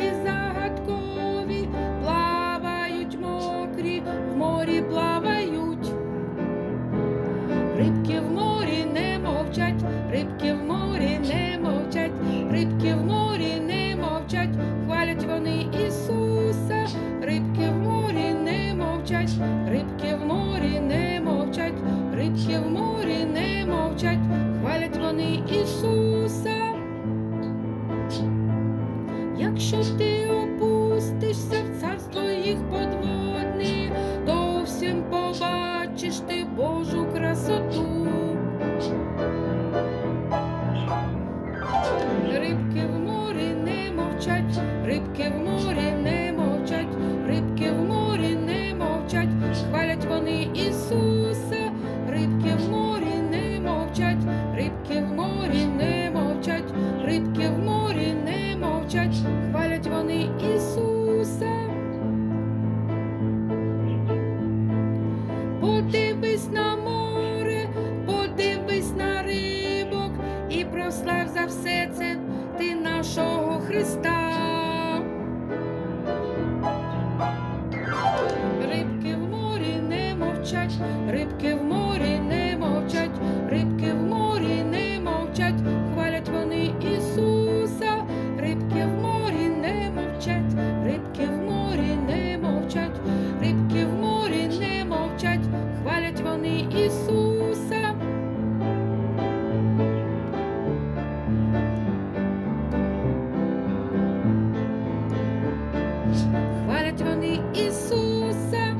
річки загадкові, плавають мокрі, в морі плавають, рибки в морі не мовчать, рибки в морі не мовчать, рибки в морі не мовчать, хвалять вони Ісуса, рибки в морі не мовчать, рибки в морі не мовчать, рибки в морі не мовчать, хвалять вони Ісуса. Що ти опустишся в царство їх подводне, то всім побачиш ти Божу красоту. Рибки в морі не мовчать, рибки в морі не мовчать, рибки в морі не мовчать, хвалять вони Ісуса, рибки в морі не мовчать, рибки в морі не мовчать, рибки в подивись на море, подивись на рибок і прослав за все це ти нашого Христа. Рибки в морі не мовчать, рибки в морі. хвалять вони Ісуса.